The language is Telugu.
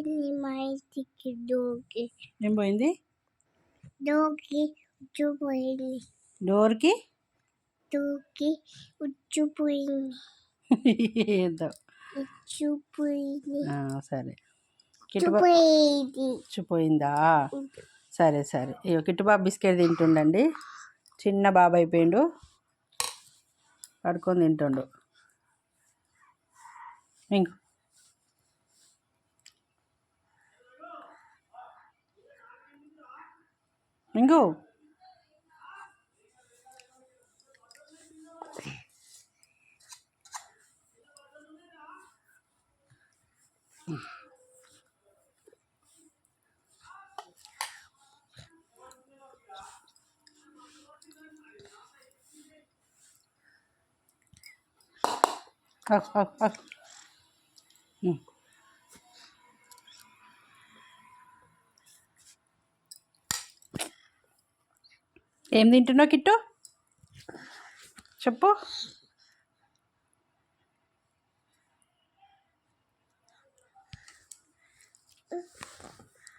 పోయింది మా ఇంటికి ఏం పోయింది? డోకి ఉచ్చిపోయింది డోర్కి? డోకి ఉచ్చిపోయింది ఏదో. ఉచ్చిపోయింది సరే. ఉచ్చిపోయింది సరే సరే. ఇక కిట్టుబాబు బిస్కెట్ తింటుండండి. చిన్న బాబు అయిపోయిండు. పడుకొని తింటుండు. ఇంకో Ringo. Huff, huff, huff. Hmm. ఏం తింటున్నావు కిట్టు? చెప్పు.